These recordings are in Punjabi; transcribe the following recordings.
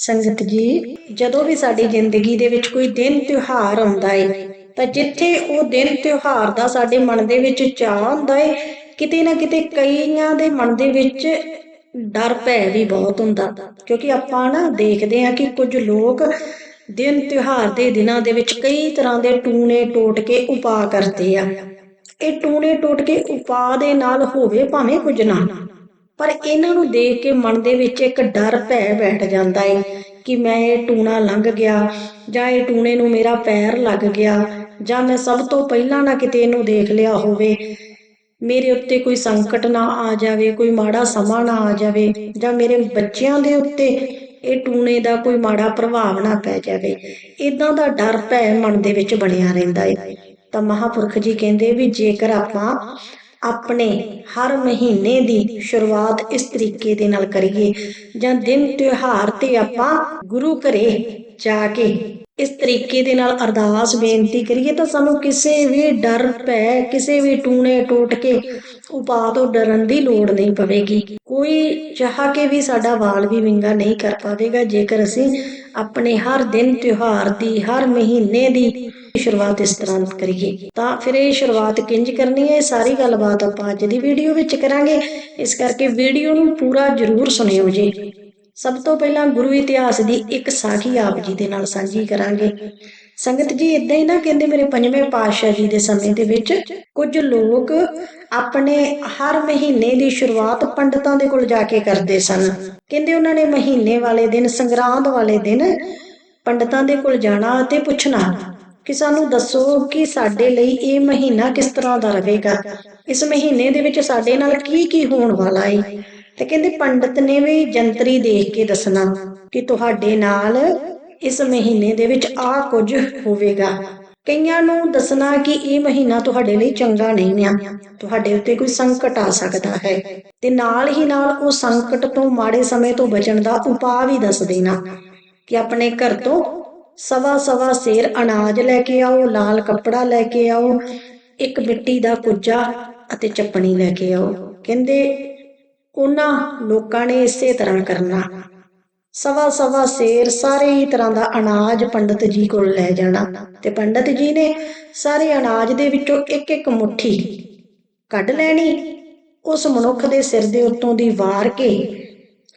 ਸੰਗਤ ਜੀ, ਜਦੋਂ ਵੀ ਸਾਡੀ ਜ਼ਿੰਦਗੀ ਦੇ ਵਿੱਚ ਕੋਈ ਦਿਨ ਤਿਉਹਾਰ ਆਉਂਦਾ ਏ, ਤਾਂ ਜਿੱਥੇ ਉਹ ਦਿਨ ਤਿਉਹਾਰ ਦਾ ਸਾਡੇ ਮਨ ਦੇ ਵਿੱਚ ਚਾਹ ਹੁੰਦਾ ਏ, ਕਿਤੇ ਨਾ ਕਿਤੇ ਕਈਆਂ ਦੇ ਮਨ ਦੇ ਵਿੱਚ ਡਰ ਭੈ ਵੀ ਬਹੁਤ ਹੁੰਦਾ। ਕਿਉਂਕਿ ਆਪਾਂ ਨਾ ਦੇਖਦੇ ਹਾਂ ਕਿ ਕੁਝ ਲੋਕ ਦਿਨ ਤਿਉਹਾਰ ਦੇ ਦਿਨਾਂ ਦੇ ਵਿੱਚ ਕਈ ਤਰ੍ਹਾਂ ਦੇ ਟੂਣੇ ਟੋਟ ਕੇ ਉਪਾਅ ਕਰਦੇ ਆ। ਇਹ ਟੂਣੇ ਟੋਟ ਕੇ ਉਪਾਅ ਦੇ ਨਾਲ ਹੋਵੇ ਭਾਵੇਂ ਕੁਝ ਨਾ। ਪਰ ਇਹਨਾਂ ਨੂੰ ਦੇਖ ਕੇ ਮਨ ਦੇ ਵਿੱਚ ਇੱਕ ਡਰ ਭੈ ਬੈਠ ਜਾਂਦਾ ਏ ਕਿ ਮੈਂ ਇਹ ਟੂਣਾ ਲੰਘ ਗਿਆ ਜਾਂ ਇਹ ਟੂਣੇ ਨੂੰ ਮੇਰਾ ਪੈਰ ਲੱਗ ਗਿਆ ਜਾਂ ਮੈਂ ਸਭ ਤੋਂ ਪਹਿਲਾਂ ਨਾ ਕਿਤੇ ਇਹਨੂੰ ਦੇਖ ਲਿਆ ਹੋਵੇ। ਮੇਰੇ ਉੱਤੇ ਕੋਈ ਸੰਕਟ ਨਾ ਆ ਜਾਵੇ, ਕੋਈ ਮਾੜਾ ਸਮਾਂ ਨਾ ਆ ਜਾਵੇ ਜਾਂ ਮੇਰੇ ਬੱਚਿਆਂ ਦੇ ਉੱਤੇ ਇਹ ਟੂਣੇ ਦਾ ਕੋਈ ਮਾੜਾ ਪ੍ਰਭਾਵ ਨਾ ਪੈ ਜਾਵੇ। ਇਦਾਂ ਦਾ ਡਰ ਭੈ ਮਨ ਦੇ ਵਿੱਚ ਬਣਿਆ ਰਹਿੰਦਾ ਹੈ ਤਾਂ ਮਹਾਪੁਰਖ ਜੀ ਕਹਿੰਦੇ ਵੀ ਜੇਕਰ ਆਪਾਂ ਆਪਣੇ ਹਰ ਮਹੀਨੇ ਦੀ ਸ਼ੁਰੂਆਤ ਇਸ ਤਰੀਕੇ ਦੇ ਨਾਲ ਕਰੀਏ। ਜਾਂ ਦਿਨ ਤਿਉਹਾਰ ਤੇ ਆਪਾਂ ਗੁਰੂ ਘਰੇ ਜਾ ਕੇ ਇਸ ਤਰੀਕੇ ਦੇ ਨਾਲ ਅਰਦਾਸ ਬੇਨਤੀ ਕਰੀਏ ਤਾਂ ਸਾਨੂੰ ਕਿਸੇ ਵੀ ਡਰ, ਭੈ, ਕਿਸੇ ਵੀ ਟੂਣੇ ਟੋਟ ਕੇ ਉਪਾਅ ਤੋਂ ਡਰਨ ਦੀ ਲੋੜ ਨਹੀਂ ਪਵੇਗੀ। ਕੋਈ ਚਾਹ ਕੇ ਵੀ ਸਾਡਾ ਵਾਲ ਵੀ ਵਿੰਗਾ ਨਹੀਂ ਕਰ ਪਾਵੇਗਾ। ਜੇਕਰ ਅਸੀਂ ਆਪਣੇ ਹਰ ਦਿਨ ਤਿਉਹਾਰ ਦੀ, ਹਰ ਮਹੀਨੇ ਦੀ ਸ਼ੁਰੂਆਤ ਇਸ ਤਰ੍ਹਾਂ ਕਰੀਏ। ਤਾਂ ਫਿਰ ਇਹ ਸ਼ੁਰੂਆਤ ਕਿੰਜ ਕਰਨੀ ਹੈ? ਇਹ ਸਾਰੀ ਗੱਲਬਾਤ ਆਪਾਂ ਅੱਜ ਦੀ ਵੀਡੀਓ ਵਿੱਚ ਕਰਾਂਗੇ। ਇਸ ਕਰਕੇ ਵੀਡੀਓ ਨੂੰ ਪੂਰਾ ਜ਼ਰੂਰ ਸੁਣਿਓ ਜੀ। ਸਭ ਤੋਂ ਪਹਿਲਾਂ ਗੁਰੂ ਇਤਿਹਾਸ ਦੀ ਇੱਕ ਸਾਖੀ ਆਪ ਜੀ ਦੇ ਨਾਲ ਸਾਂਝੀ ਕਰਾਂਗੇ। ਸੰਗਤ ਜੀ ਇਦਾਂ ਹੀ ਨਾ ਕਹਿੰਦੇ ਮੇਰੇ ਪੰਜਵੇਂ ਪਾਤਸ਼ਾਹ ਜੀ ਦੇ ਸਮੇਂ ਦੇ ਵਿੱਚ, ਕੁਝ ਲੋਕ ਆਪਣੇ ਹਰ ਮਹੀਨੇ ਦੀ ਸ਼ੁਰੂਆਤ ਪੰਡਤਾਂ ਦੇ ਕੋਲ ਜਾ ਕੇ ਕਰਦੇ ਸਨ। ਕਹਿੰਦੇ ਉਹਨਾਂ ਨੇ ਮਹੀਨੇ ਵਾਲੇ ਦਿਨ, ਸੰਗਰਾਂਦ ਵਾਲੇ ਦਿਨ ਪੰਡਤਾਂ ਦੇ ਕੋਲ ਜਾਣਾ ਅਤੇ ਪੁੱਛਣਾ। ਕਿ ਸਾਨੂੰ ਦੱਸੋ ਕਿ ਸਾਡੇ ਲਈ ਇਹ ਮਹੀਨਾ ਕਿਸ ਤਰ੍ਹਾਂ ਦਾ ਰਹੇਗਾ? ਇਸ ਮਹੀਨੇ ਦੇ ਵਿੱਚ ਸਾਡੇ ਨਾਲ ਕੀ ਕੀ ਹੋਣ ਵਾਲਾ ਹੈ ਤੇ ਕਹਿੰਦੇ ਪੰਡਤ ਨੇ ਵੀ ਜੰਤਰੀ ਦੇਖ ਕੇ ਦੱਸਣਾ ਕਿ ਤੁਹਾਡੇ ਨਾਲ ਇਸ ਮਹੀਨੇ ਦੇ ਵਿੱਚ ਆ ਕੁਝ ਹੋਵੇਗਾ। ਕਈਆਂ ਨੂੰ ਦੱਸਣਾ ਕਿ ਇਹ ਮਹੀਨਾ ਤੁਹਾਡੇ ਲਈ ਚੰਗਾ ਨਹੀਂ ਆ। ਤੁਹਾਡੇ ਉੱਤੇ ਕੋਈ ਸੰਕਟ ਆ ਸਕਦਾ ਹੈ। ਤੇ ਨਾਲ ਹੀ ਨਾਲ ਉਹ ਸੰਕਟ ਤੋਂ ਮਾੜੇ ਸਮੇਂ ਤੋਂ ਬਚਣ ਦਾ ਉਪਾਅ ਵੀ ਦੱਸ ਦੇਣਾ ਕਿ ਆਪਣੇ ਘਰ ਤੋਂ ਸਵਾ ਸਵਾ ਸੇਰ ਅਨਾਜ ਲੈ ਕੇ ਆਓ, ਲਾਲ ਕੱਪੜਾ ਲੈ ਕੇ ਆਓ, ਇੱਕ ਮਿੱਟੀ ਦਾ ਕੁੱਜਾ ਅਤੇ ਚੱਪਣੀ ਲੈ ਕੇ ਆਓ। ਕਹਿੰਦੇ, ਉਹਨਾਂ ਲੋਕਾਂ ਨੇ ਇਸੇ ਤਰ੍ਹਾਂ ਕਰਨਾ। ਸਵਾ ਸਵਾ ਸੇਰ ਸਾਰੇ ਹੀ ਤਰ੍ਹਾਂ ਦਾ ਅਨਾਜ ਪੰਡਤ ਜੀ ਕੋਲ ਲੈ ਜਾਣਾ। ਤੇ ਪੰਡਤ ਜੀ ਨੇ ਸਾਰੇ ਅਨਾਜ ਦੇ ਵਿੱਚੋਂ ਇੱਕ ਇੱਕ ਮੁਠੀ ਕੱਢ ਲੈਣੀ। ਉਸ ਮਨੁੱਖ ਦੇ ਸਿਰ ਦੇ ਉੱਤੋਂ ਦੀ ਵਾਰ ਕੇ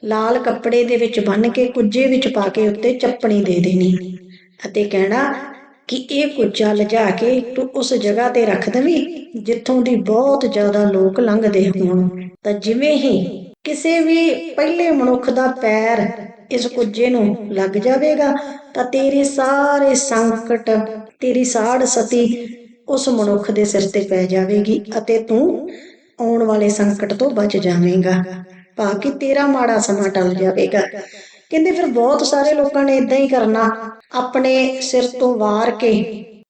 ਲਾਲ ਕੱਪੜੇ ਦੇ ਵਿੱਚ ਬੰਨ ਕੇ ਕੁੱਜੇ ਵਿੱਚ ਪਾ ਕੇ ਉੱਤੇ ਚੱਪਣੀ ਦੇ ਦੇਣੀ। ਅਤੇ ਕਹਿਣਾ ਕਿ ਇਹ ਕੁੱਜਾ ਲਿਜਾ ਕੇ ਤੂੰ ਉਸ ਜਗ੍ਹਾ ਤੇ ਰੱਖ ਦੇਵੀਂ, ਜਿੱਥੋਂ ਦੀ ਬਹੁਤ ਜ਼ਿਆਦਾ ਲੋਕ ਲੰਘਦੇ ਹੋਣ। ਤਾਂ ਜਿਵੇਂ ਹੀ ਕਿਸੇ ਵੀ ਪਹਿਲੇ ਮਨੁੱਖ ਦਾ ਪੈਰ ਇਸ ਕੁੱਜੇ ਨੂੰ ਲੱਗ ਜਾਵੇਗਾ, ਤਾਂ ਤੇਰੇ ਸਾਰੇ ਸੰਕਟ, ਤੇਰੀ ਸਾੜ ਸਤੀ ਉਸ ਮਨੁੱਖ ਦੇ ਸਿਰ ਤੇ ਪੈ ਜਾਵੇਗੀ ਅਤੇ ਤੂੰ ਆਉਣ ਵਾਲੇ ਸੰਕਟ ਤੋਂ ਬਚ ਜਾਵੇਂਗਾ। ਭਾਵੇਂ ਕਿ ਤੇਰਾ ਮਾੜਾ ਸਮਾਂ ਟਲ ਜਾਵੇਗਾ। ਕਹਿੰਦੇ ਫਿਰ ਬਹੁਤ ਸਾਰੇ ਲੋਕਾਂ ਨੇ ਇਦਾਂ ਹੀ ਕਰਨਾ, ਆਪਣੇ ਸਿਰ ਤੋਂ ਵਾਰ ਕੇ।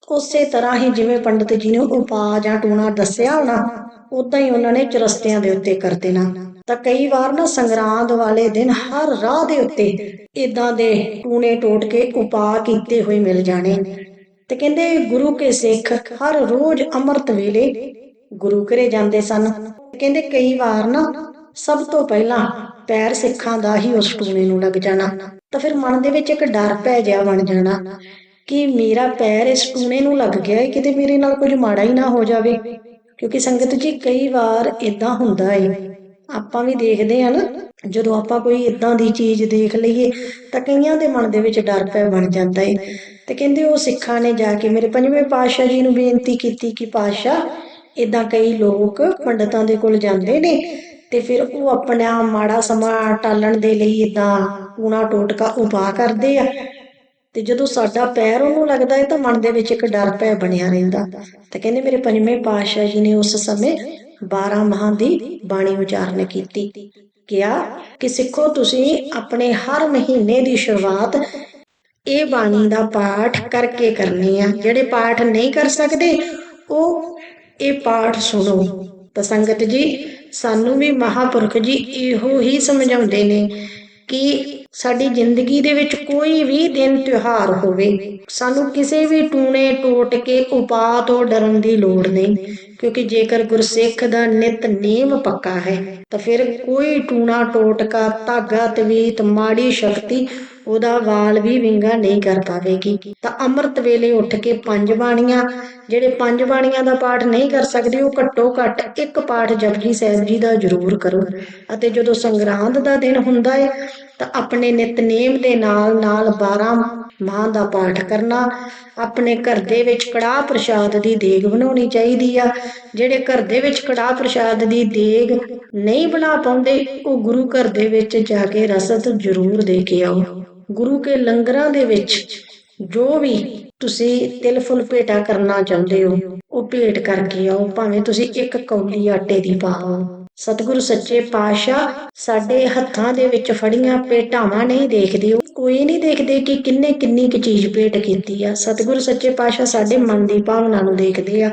ਉਸੇ ਤਰ੍ਹਾਂ ਹੀ ਜਿਵੇਂ ਪੰਡਤ ਜੀ ਨੇ ਉਪਾਅ ਜਾਂ ਟੂਣਾ ਦੱਸਿਆ ਹੋਣਾ ਉਦਾਂ ਹੀ ਉਹਨਾਂ ਨੇ ਚਰਸਤਿਆਂ ਦੇ ਉੱਤੇ ਕਰ ਦੇਣਾ। ਤਾਂ ਕਈ ਵਾਰ ਨਾ ਸੰਗਰਾਂਦ ਵਾਲੇ ਦਿਨ ਹਰ ਰਾਹ ਦੇ ਉੱਤੇ ਇਦਾਂ ਦੇ ਟੂਣੇ ਟੋਟ ਕੇ ਉਪਾਅ ਕੀਤੇ ਹੋਏ ਮਿਲ ਜਾਣੇ। ਤੇ ਕਹਿੰਦੇ ਗੁਰੂ ਕੇ ਸਿੱਖ ਹਰ ਰੋਜ਼ ਅੰਮ੍ਰਿਤ ਵੇਲੇ ਗੁਰੂ ਘਰੇ ਜਾਂਦੇ ਸਨ। ਕਹਿੰਦੇ ਕਈ ਵਾਰ ਨਾ ਸਭ ਤੋਂ ਪਹਿਲਾਂ ਪੈਰ ਸਿੱਖਾਂ ਦਾ ਹੀ ਉਸ ਟੂਣੇ ਨੂੰ ਲੱਗ ਜਾਣਾ, ਤਾਂ ਫਿਰ ਮਨ ਦੇ ਵਿੱਚ ਇੱਕ ਡਰ ਪੈ ਜਾ ਬਣ ਜਾਣਾ ਕਿ ਮੇਰਾ ਪੈਰ ਇਸ ਟੂਣੇ ਨੂੰ ਲੱਗ ਗਿਆ ਹੈ ਕਿਤੇ ਮੇਰੇ ਨਾਲ ਕੁਝ ਮਾੜਾ ਹੀ ਨਾ ਹੋ ਜਾਵੇ। ਕਿਉਂਕਿ ਸੰਗਤ ਜੀ, ਕਈ ਵਾਰ ਇਦਾਂ ਹੁੰਦਾ ਹੈ ਆਪਾਂ ਵੀ ਦੇਖਦੇ ਆ ਨਾ, ਜਦੋਂ ਆਪਾਂ ਕੋਈ ਇਦਾਂ ਦੀ ਚੀਜ਼ ਦੇਖ ਲਈਏ, ਤਾਂ ਕਈਆਂ ਦੇ ਮਨ ਦੇ ਵਿੱਚ ਡਰ ਪੈ ਬਣ ਜਾਂਦਾ ਏ। ਤੇ ਕਹਿੰਦੇ ਉਹ ਸਿੱਖਾਂ ਨੇ ਜਾ ਕੇ ਮੇਰੇ ਪੰਜਵੇਂ ਪਾਤਸ਼ਾਹ ਜੀ ਨੂੰ ਬੇਨਤੀ ਕੀਤੀ ਕਿ ਪਾਤਸ਼ਾਹ ਇਦਾਂ ਕਈ ਲੋਕ ਪੰਡਤਾਂ ਦੇ ਕੋਲ ਜਾਂਦੇ ਨੇ ਤੇ ਫਿਰ ਉਹ ਆਪਣਾ ਮਾੜਾ ਸਮਾਂ ਟਾਲਣ ਦੇ ਲਈ ਇਦਾਂ ਕੂਣਾ ਟੋਟਕਾ ਉਪਾ ਕਰਦੇ ਆ। ਤੇ ਜਦੋਂ ਸਾਡਾ ਪੈਰ ਉਹਨੂੰ ਲੱਗਦਾ ਹੈ ਤਾਂ ਮਨ ਦੇ ਵਿੱਚ ਇੱਕ ਡਰ ਪੈ ਬਣਿਆ ਰਹਿੰਦਾ। ਤੇ ਕਹਿੰਦੇ ਮੇਰੇ ਪੰਜਵੇਂ ਪਾਤਸ਼ਾਹ ਜੀ ਨੇ ਉਸ ਸਮੇਂ 12 ਮਹਾਂ ਦੀ ਬਾਣੀ ਉਚਾਰਨ ਕੀਤੀ। ਕਿਹਾ ਕਿ ਸਿੱਖੋ ਤੁਸੀਂ ਆਪਣੇ ਹਰ ਮਹੀਨੇ ਦੀ ਸ਼ੁਰੂਆਤ ਇਹ ਬਾਣੀ ਦਾ ਪਾਠ ਕਰਕੇ ਕਰਨੀ ਆ। ਜਿਹੜੇ ਪਾਠ ਨਹੀਂ ਕਰ ਸਕਦੇ ਉਹ ਇਹ ਪਾਠ ਸੁਣੋ। ਤਾਂ ਸੰਗਤ ਜੀ ਸਾਨੂੰ ਵੀ ਮਹਾਪੁਰਖ ਜੀ ਇਹੋ ਹੀ ਸਮਝਾਉਂਦੇ ਨੇ ਕਿ ਸਾਡੀ ਜ਼ਿੰਦਗੀ ਦੇ ਵਿੱਚ ਕੋਈ ਵੀ ਦਿਨ ਤਿਉਹਾਰ ਹੋਵੇ, ਸਾਨੂੰ ਕਿਸੇ ਵੀ ਟੂਣੇ ਟੋਟ ਕੇ ਉਪਾਅ ਤੋਂ ਡਰਨ ਦੀ ਲੋੜ ਨਹੀਂ, ਕਿਉਂਕਿ ਜੇਕਰ ਗੁਰਸਿੱਖ ਦਾ ਨਿਤ ਨੇਮ ਪੱਕਾ ਹੈ, ਤਾਂ ਫਿਰ ਕੋਈ ਟੂਣਾ ਟੋਟਕਾ, ਧਾਗਾ, ਤਵੀਤ, ਮਾੜੀ ਸ਼ਕਤੀ ਉਹਦਾ ਵਾਲ ਵੀ ਵਿੰਗਾ ਨਹੀਂ ਕਰ ਪਾਵੇਗੀ। ਤਾਂ ਅੰਮ੍ਰਿਤ ਵੇਲੇ ਉੱਠ ਕੇ ਪੰਜ ਬਾਣੀਆਂ, ਜਿਹੜੇ ਪੰਜ ਬਾਣੀਆਂ ਦਾ ਪਾਠ ਨਹੀਂ ਕਰ ਸਕਦੇ, ਉਹ ਘੱਟੋ ਘੱਟ ਇੱਕ ਪਾਠ ਜਪਜੀ ਸਾਹਿਬ ਜੀ ਦਾ ਜ਼ਰੂਰ ਕਰੋ। ਅਤੇ ਜਦੋਂ ਸੰਗਰਾਂਦ ਦਾ ਦਿਨ ਹੁੰਦਾ ਹੈ ਤਾਂ ਆਪਣੇ ਨਿਤਨੇਮ ਦੇ ਨਾਲ ਨਾਲ 12 ਮਾਹ ਦਾ ਪਾਠ ਕਰਨਾ, ਆਪਣੇ ਘਰ ਦੇ ਵਿੱਚ ਕੜਾਹ ਪ੍ਰਸ਼ਾਦ ਦੀ ਦੇਗ ਬਣਾਉਣੀ ਚਾਹੀਦੀ ਆ। ਜਿਹੜੇ ਘਰ ਦੇ ਵਿੱਚ ਕੜਾਹ ਪ੍ਰਸ਼ਾਦ ਦੀ ਦੇਗ ਨਹੀਂ ਬਣਾ ਪਾਉਂਦੇ, ਉਹ ਗੁਰੂ ਘਰ ਦੇ ਵਿੱਚ ਜਾ ਕੇ ਰਸਦ ਜ਼ਰੂਰ ਦੇ ਕੇ ਆਓ। ਗੁਰੂ ਕੇ ਲੰਗਰਾਂ ਦੇ ਵਿੱਚ ਜੋ ਵੀ ਤੁਸੀਂ ਤਿਲ ਫੁੱਲ ਭੇਟਾ ਕਰਨਾ ਚਾਹੁੰਦੇ ਹੋ, ਉਹ ਭੇਟ ਕਰਕੇ ਆਓ, ਭਾਵੇਂ ਤੁਸੀਂ ਇੱਕ ਕੌਲੀ ਆਟੇ ਦੀ ਪਾਓ ਸਤਿਗੁਰੂ ਸੱਚੇ ਪਾਤਸ਼ਾਹ ਸਾਡੇ ਹੱਥਾਂ ਦੇ ਵਿੱਚ ਫੜੀਆਂ ਭੇਟਾਵਾਂ ਨਹੀਂ ਦੇਖਦੇ। ਕੋਈ ਨਹੀਂ ਦੇਖਦੇ ਕਿ ਕਿੰਨੇ ਕਿੰਨੀ ਕੁ ਚੀਜ਼ ਭੇਟ ਕੀਤੀ ਆ। ਸਤਿਗੁਰੂ ਸੱਚੇ ਪਾਤਸ਼ਾਹ ਸਾਡੇ ਮਨ ਦੀ ਭਾਵਨਾ ਨੂੰ ਦੇਖਦੇ ਆ।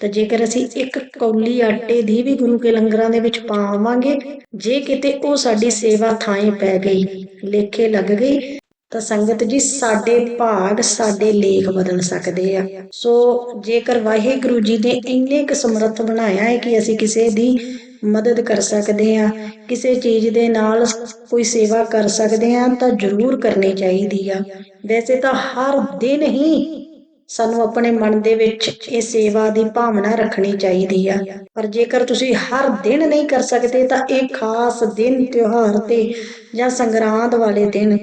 ਤਾਂ ਜੇਕਰ ਅਸੀਂ ਇੱਕ ਕੌਲੀ ਆਟੇ ਦੀ ਵੀ ਗੁਰੂ ਕੇ ਲੰਗਰਾਂ ਦੇ ਵਿੱਚ ਪਾਵਾਂਗੇ ਜੇ ਕਿਤੇ ਉਹ ਸਾਡੀ ਸੇਵਾ ਥਾਂ ਪੈ ਗਈ, ਲੇਖੇ ਲੱਗ ਗਈ ਤਾਂ ਸੰਗਤ ਜੀ, ਸਾਡੇ ਭਾਗ, ਸਾਡੇ ਲੇਖ ਬਦਲ ਸਕਦੇ ਆ। ਸੋ ਜੇਕਰ ਵਾਹਿਗੁਰੂ ਜੀ ਨੇ ਇੰਨੇ ਕੁ ਸਮਰੱਥ ਬਣਾਇਆ ਹੈ ਕਿ ਅਸੀਂ ਕਿਸੇ ਦੀ ਮਦਦ ਕਰ ਸਕਦੇ ਆ ਕਿਸੇ ਚੀਜ਼ ਦੇ ਨਾਲ ਕੋਈ ਸੇਵਾ ਕਰ ਸਕਦੇ ਆ ਤਾਂ ਜ਼ਰੂਰ ਕਰਨੀ ਚਾਹੀਦੀ ਆ। ਵੈਸੇ ਤਾਂ ਹਰ ਦਿਨ ਹੀ ਸਾਨੂੰ ਆਪਣੇ ਮਨ ਦੇ ਵਿੱਚ ਇਹ ਸੇਵਾ ਦੀ ਭਾਵਨਾ ਰੱਖਣੀ ਚਾਹੀਦੀ ਆ। ਪਰ ਜੇਕਰ ਤੁਸੀਂ ਹਰ ਦਿਨ ਨਹੀਂ ਕਰ ਸਕਦੇ, ਤਾਂ ਇਹ ਖਾਸ ਦਿਨ, ਤਿਉਹਾਰ ਤੇ ਜਾਂ ਸੰਗਰਾਂਦ ਵਾਲੇ ਦਿਨ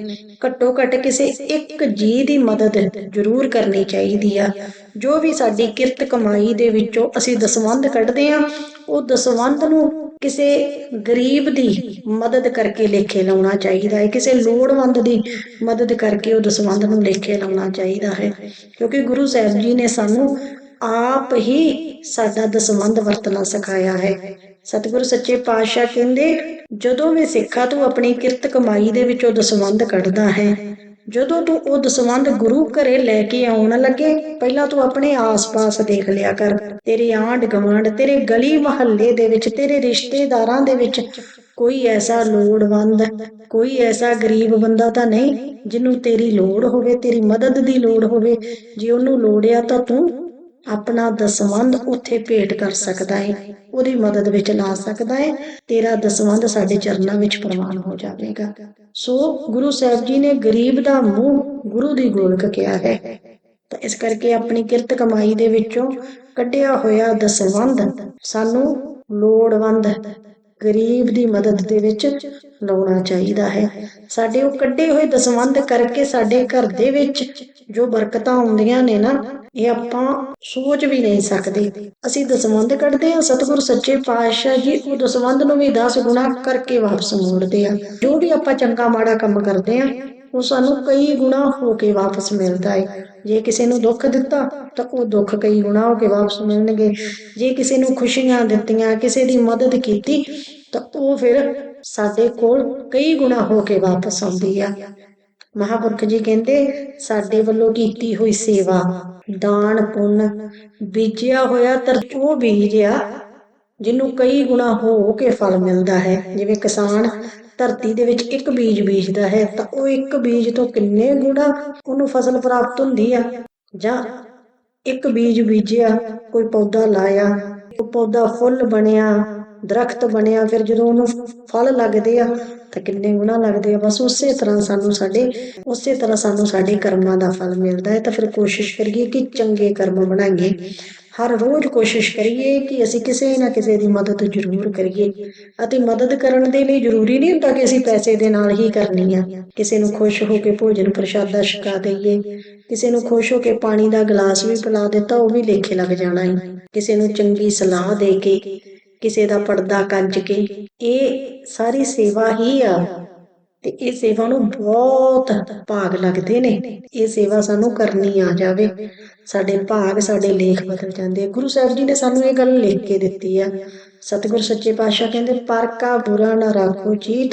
ਘੱਟੋ ਘੱਟ ਕਿਸੇ ਇੱਕ ਜੀ ਦੀ ਮਦਦ ਜ਼ਰੂਰ ਕਰਨੀ ਚਾਹੀਦੀ ਆ। ਜੋ ਵੀ ਸਾਡੀ ਕਿਰਤ ਕਮਾਈ ਦੇ ਵਿੱਚੋਂ ਅਸੀਂ ਦਸਵੰਧ ਕੱਢਦੇ ਆ, ਉਹ ਦਸਵੰਧ ਨੂੰ ਕਿਸੇ ਗਰੀਬ ਦੀ ਮਦਦ ਕਰਕੇ ਲੇਖੇ ਲਾਉਣਾ ਚਾਹੀਦਾ ਹੈ। ਕਿਸੇ ਲੋੜਵੰਦ ਦੀ ਮਦਦ ਕਰਕੇ ਉਹ ਦਸਵੰਧ ਨੂੰ ਲੇਖੇ ਲਾਉਣਾ ਚਾਹੀਦਾ ਹੈ। ਕਿਉਂਕਿ ਗੁਰੂ ਸਾਹਿਬ ਜੀ ਨੇ ਸਾਨੂੰ ਆਪ ਹੀ ਸਾਡਾ ਦਸਵੰਧ ਵਰਤਣਾ ਸਿਖਾਇਆ ਹੈ। ਸਤਿਗੁਰੂ ਸੱਚੇ ਪਾਤਸ਼ਾਹ ਕਹਿੰਦੇ, ਜਦੋਂ ਵੀ ਸਿੱਖਾ, ਤੂੰ ਆਪਣੀ ਕਿਰਤ ਕਮਾਈ ਦੇ ਵਿੱਚੋਂ ਦਸਵੰਧ ਕੱਢਦਾ ਹੈ। ਜਦੋਂ ਤੂੰ ਉਹ ਦਸਵੰਧ ਗੁਰੂ ਘਰੇ ਲੈ ਕੇ ਆਉਣ ਲੱਗੇ, ਪਹਿਲਾਂ ਤੂੰ ਆਪਣੇ ਆਸ-ਪਾਸ ਦੇਖ ਲਿਆ ਕਰ। ਤੇਰੇ ਆਂਢ ਗਵਾਂਢ ਤੇਰੇ ਗਲੀ ਮੁਹੱਲੇ ਦੇ ਵਿੱਚ, ਤੇਰੇ ਰਿਸ਼ਤੇਦਾਰਾਂ ਦੇ ਵਿੱਚ ਕੋਈ ਐਸਾ ਲੋੜਵੰਦ, ਕੋਈ ਐਸਾ ਗਰੀਬ ਬੰਦਾ ਤਾਂ ਨਹੀਂ, ਜਿਹਨੂੰ ਤੇਰੀ ਲੋੜ ਹੋਵੇ, ਤੇਰੀ ਮਦਦ ਦੀ ਲੋੜ ਹੋਵੇ। ਜੇ ਉਹਨੂੰ ਲੋੜਿਆ ਤਾਂ ਤੂੰ ਆਪਣਾ ਦਸਵੰਧ ਉੱਥੇ ਭੇਟ ਕਰ ਸਕਦਾ ਹੈ ਉਹਦੀ ਮਦਦ ਵਿੱਚ ਲਾ ਸਕਦਾ ਹੈ ਤੇਰਾ ਦਸਵੰਧ ਸਾਡੇ ਚਰਨਾਂ ਵਿੱਚ ਪ੍ਰਵਾਨ ਹੋ ਜਾਵੇਗਾ। ਸੋ ਗੁਰੂ ਸਾਹਿਬ ਜੀ ਨੇ ਗਰੀਬ ਦਾ ਮੂੰਹ ਗੁਰੂ ਦੀ ਗੋਲਕ ਕਿਹਾ ਹੈ। ਤਾਂ ਇਸ ਕਰਕੇ ਆਪਣੀ ਕਿਰਤ ਕਮਾਈ ਦੇ ਵਿੱਚੋਂ ਕੱਢਿਆ ਹੋਇਆ ਦਸਵੰਧ ਸਾਨੂੰ ਲੋੜਵੰਦ ਗਰੀਬ ਦੀ ਮਦਦ ਦੇ ਵਿੱਚ ਲਾਉਣਾ ਚਾਹੀਦਾ ਹੈ। ਸਾਡੇ ਉਹ ਕੱਢੇ ਹੋਏ ਦਸਵੰਧ ਕਰਕੇ ਸਾਡੇ ਘਰ ਦੇ ਵਿੱਚ ਜੋ ਬਰਕਤਾਂ ਆਉਂਦੀਆਂ ਨੇ ਨਾ, ਇਹ ਆਪਾਂ ਸੋਚ ਵੀ ਨਹੀਂ ਸਕਦੇ। ਅਸੀਂ ਦਸਵੰਧ ਕੱਢਦੇ ਆ ਸਤਿਗੁਰ ਸੱਚੇ ਪਾਤਸ਼ਾਹ ਜੀ, ਉਹ ਦਸਵੰਧ ਨੂੰ ਵੀ 10 ਗੁਣਾ ਕਰਕੇ ਵਾਪਸ ਮੋੜਦੇ ਆ। ਜੋ ਵੀ ਆਪਾਂ ਚੰਗਾ ਮਾੜਾ ਕੰਮ ਕਰਦੇ ਆ ਉਹ ਸਾਨੂੰ ਕਈ ਗੁਣਾ ਹੋ ਕੇ ਵਾਪਸ ਮਿਲਦਾ ਹੈ ਜੇ ਕਿਸੇ ਨੂੰ ਦੁੱਖ ਦਿੱਤਾ, ਤਾਂ ਉਹ ਦੁੱਖ ਕਈ ਗੁਣਾ ਹੋ ਕੇ ਵਾਪਸ ਮਿਲਣਗੇ। ਜੇ ਕਿਸੇ ਨੂੰ ਖੁਸ਼ੀਆਂ ਦਿੱਤੀਆਂ, ਕਿਸੇ ਦੀ ਮਦਦ ਕੀਤੀ, ਤਾਂ ਉਹ ਫਿਰ ਸਾਡੇ ਕੋਲ ਕਈ ਗੁਣਾ ਹੋ ਕੇ ਵਾਪਸ ਆਉਂਦੀ ਆ। ਮਹਾਪੁਰਖ ਜੀ ਕਹਿੰਦੇ, ਸਾਡੇ ਵੱਲੋਂ ਕੀਤੀ ਹੋਈ ਸੇਵਾ, ਦਾਨ, ਪੁੰਨ, ਬੀਜਿਆ ਹੋਇਆ ਤਰ, ਉਹ ਬੀਜ ਆ ਜਿਹਨੂੰ ਕਈ ਗੁਣਾ ਹੋ ਕੇ ਫਲ ਮਿਲਦਾ ਹੈ। ਜਿਵੇਂ ਕਿਸਾਨ ਧਰਤੀ ਦੇ ਵਿੱਚ ਇੱਕ ਬੀਜ ਬੀਜਦਾ ਹੈ, ਤਾਂ ਉਹ ਇੱਕ ਬੀਜ ਤੋਂ ਕਿੰਨੇ ਗੁਣਾ ਉਹਨੂੰ ਫਸਲ ਪ੍ਰਾਪਤ ਹੁੰਦੀ ਆ? ਜਾਂ ਇੱਕ ਬੀਜ ਬੀਜਿਆ, ਕੋਈ ਪੌਦਾ ਲਾਇਆ ਉਹ ਪੌਦਾ ਫੁੱਲ ਬਣਿਆ ਦਰਖਤ ਬਣਿਆ ਫਿਰ ਜਦੋਂ ਉਹਨੂੰ ਫਲ ਲੱਗਦੇ ਆ, ਤਾਂ ਕਿੰਨੇ ਗੁਣਾ ਲੱਗਦੇ ਆ, ਬਸ ਉਸੇ ਤਰ੍ਹਾਂ ਸਾਨੂੰ ਸਾਡੇ, ਉਸੇ ਤਰ੍ਹਾਂ ਸਾਨੂੰ ਸਾਡੇ ਕਰਮਾਂ ਦਾ ਫਲ ਮਿਲਦਾ ਹੈ, ਤਾਂ ਫਿਰ ਕੋਸ਼ਿਸ਼ ਕਰੀਏ ਕਿ ਚੰਗੇ ਕਰਮ ਬਣਾਈਏ। ਹਰ ਰੋਜ਼ ਕੋਸ਼ਿਸ਼ ਕਰੀਏ ਕਿ ਅਸੀਂ ਕਿਸੇ ਨਾ ਕਿਸੇ ਦੀ ਮਦਦ ਜ਼ਰੂਰ ਕਰੀਏ, ਅਤੇ ਮਦਦ ਕਰਨ ਦੇ ਲਈ ਜ਼ਰੂਰੀ ਨਹੀਂ ਹੁੰਦਾ ਕਿ ਅਸੀਂ ਪੈਸੇ ਦੇ ਨਾਲ ਹੀ ਕਰਨੀ ਆ। ਕਿਸੇ ਨੂੰ ਖੁਸ਼ ਹੋ ਕੇ ਭੋਜਨ ਪ੍ਰਸ਼ਾਦਾ ਛਕਾ ਦਈਏ, ਕਿਸੇ ਨੂੰ ਖੁਸ਼ ਹੋ ਕੇ ਪਾਣੀ ਦਾ ਗਲਾਸ ਵੀ ਪਿਲਾ ਦਿੱਤਾ, ਉਹ ਵੀ ਲੇਖੇ ਲੱਗ ਜਾਣਾ ਹੈ। ਕਿਸੇ ਨੂੰ ਚੰਗੀ ਸਲਾਹ ਦੇ ਕੇ ਕਿਸੇ ਦਾ ਪਰਦਾ ਕੱਜ ਕੇ, ਇਹ ਸਾਰੀ ਸੇਵਾ ਹੀ ਆ। ਤੇ ਇਹ ਸੇਵਾ ਨੂੰ ਬਹੁਤ ਭਾਗ ਲੱਗਦੇ ਨੇ। ਇਹ ਸੇਵਾ ਸਾਨੂੰ ਕਰਨੀ ਆ ਜਾਵੇ। ਸਾਡੇ ਭਾਗ, ਸਾਡੇ ਲੇਖ ਬਦਲ ਜਾਂਦੇ ਗੁਰੂ ਸਾਹਿਬ ਜੀ ਨੇ ਸਾਨੂੰ ਇਹ ਗੱਲ ਲਿਖ ਕੇ ਦਿੱਤੀ ਆ। ਸਤਿਗੁਰ ਸੱਚੇ ਪਾਤਸ਼ਾਹ ਕਹਿੰਦੇ ਪਰ ਕਾ ਬੁਰਾ ਨਾ ਰੱਖੋ ਜੀਤ,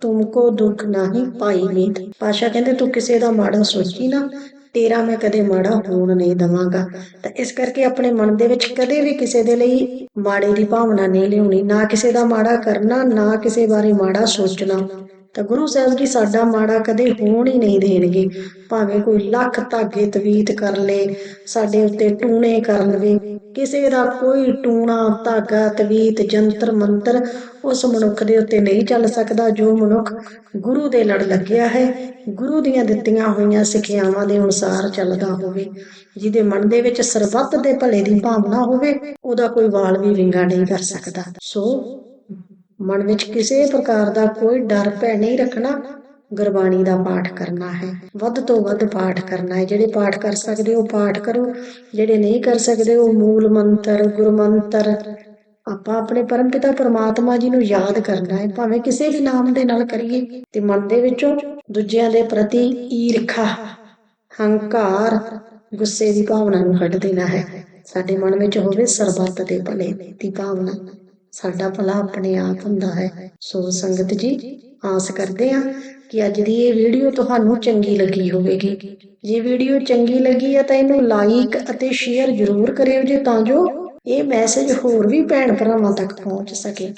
ਤੁਮਕੋ ਦੁੱਖ ਨਹੀਂ ਪਾਈ ਮੀਤ। ਪਾਤਸ਼ਾਹ ਕਹਿੰਦੇ, ਤੂੰ ਕਿਸੇ ਦਾ ਮਾੜਾ ਸੋਚੀ ਨਾ। ਤੇਰਾ ਮੈਂ ਕਦੇ ਮਾੜਾ ਹੋਣ ਨਹੀਂ ਦਵਾਂਗਾ। ਤਾਂ ਇਸ ਕਰਕੇ ਆਪਣੇ ਮਨ ਦੇ ਵਿੱਚ ਕਦੇ ਵੀ ਕਿਸੇ ਦੇ ਲਈ ਮਾੜੇ ਦੀ ਭਾਵਨਾ ਨਹੀਂ ਲਿਆਉਣੀ। ਨਾ ਕਿਸੇ ਦਾ ਮਾੜਾ ਕਰਨਾ, ਨਾ ਕਿਸੇ ਬਾਰੇ ਮਾੜਾ ਸੋਚਣਾ। ਤਾਂ ਗੁਰੂ ਸਾਹਿਬ ਜੀ ਸਾਡਾ ਮਾੜਾ ਕਦੇ ਹੋਣ ਹੀ ਨਹੀਂ ਦੇਣਗੇ। ਭਾਵੇਂ ਕੋਈ ਲੱਖ ਧਾਗੇ ਤਵੀਤ ਕਰ ਲੇ, ਸਾਡੇ ਉੱਤੇ ਟੂਣੇ ਕਰ ਲਵੇ, ਕਿਸੇ ਦਾ ਕੋਈ ਟੂਣਾ, ਧਾਗਾ, ਤਵੀਤ, ਜੰਤਰ, ਮੰਤਰ ਉਸ ਮਨੁੱਖ ਦੇ ਉੱਤੇ ਨਹੀਂ ਚੱਲ ਸਕਦਾ, ਜੋ ਮਨੁੱਖ ਗੁਰੂ ਦੇ ਲੜ ਲੱਗਿਆ ਹੈ, ਗੁਰੂ ਦੀਆਂ ਦਿੱਤੀਆਂ ਹੋਈਆਂ ਸਿੱਖਿਆਵਾਂ ਦੇ ਅਨੁਸਾਰ ਚੱਲਦਾ ਹੋਵੇ, ਜਿਹਦੇ ਮਨ ਦੇ ਵਿੱਚ ਸਰਬੱਤ ਦੇ ਭਲੇ ਦੀ ਭਾਵਨਾ ਹੋਵੇ, ਉਹਦਾ ਕੋਈ ਵਾਲ ਵੀ ਵਿੰਗਾ ਨਹੀਂ ਕਰ ਸਕਦਾ। ਸੋ ਮਨ ਵਿੱਚ ਕਿਸੇ ਪ੍ਰਕਾਰ ਦਾ ਕੋਈ ਡਰ ਭੈ ਨਹੀਂ ਰੱਖਣਾ। ਗੁਰਬਾਣੀ ਦਾ ਪਾਠ ਕਰਨਾ ਹੈ। ਵੱਧ ਤੋਂ ਵੱਧ ਪਾਠ ਕਰਨਾ ਹੈ। ਜਿਹੜੇ ਪਾਠ ਕਰ ਸਕਦੇ ਹੋ, ਪਾਠ ਕਰੋ। ਜਿਹੜੇ ਨਹੀਂ ਕਰ ਸਕਦੇ ਉਹ ਮੂਲ ਮੰਤਰ, ਗੁਰਮੰਤਰ। ਆਪਾਂ ਆਪਣੇ ਪਰਮਪਿਤਾ ਪਰਮਾਤਮਾ ਜੀ ਨੂੰ ਯਾਦ ਕਰਨਾ ਹੈ। ਭਾਵੇਂ ਕਿਸੇ ਵੀ ਨਾਮ ਦੇ ਨਾਲ ਕਰੀਏ ਤੇ ਮਨ ਦੇ ਵਿੱਚੋਂ ਦੂਜਿਆਂ ਦੇ ਪ੍ਰਤੀ ਈਰਖਾ, ਹੰਕਾਰ, ਗੁੱਸੇ ਦੀ ਭਾਵਨਾ ਨੂੰ ਕੱਢ ਦੇਣਾ ਹੈ। ਸਾਡੇ ਮਨ ਵਿੱਚ ਹੋਵੇ ਸਰਬੱਤ ਦੇ ਭਲੇ ਦੀ ਭਾਵਨਾ। ਸਾਡਾ ਭਲਾ ਆਪਣੇ ਆਪ ਹੁੰਦਾ ਹੈ। ਸੋ ਸੰਗਤ ਜੀ, ਆਸ ਕਰਦੇ ਹਾਂ ਕਿ ਅੱਜ ਦੀ ਇਹ ਵੀਡੀਓ ਤੁਹਾਨੂੰ ਚੰਗੀ ਲੱਗੀ ਹੋਵੇਗੀ। ਜੇ ਵੀਡੀਓ ਚੰਗੀ ਲੱਗੀ ਹੈ ਤਾਂ ਇਹਨੂੰ ਲਾਈਕ ਅਤੇ ਸ਼ੇਅਰ ਜ਼ਰੂਰ ਕਰਿਓ ਜੇ ਤਾਂ ਜੋ ਇਹ ਮੈਸੇਜ ਹੋਰ ਵੀ ਭੈਣ ਭਰਾਵਾਂ ਤੱਕ ਪਹੁੰਚ ਸਕੇ।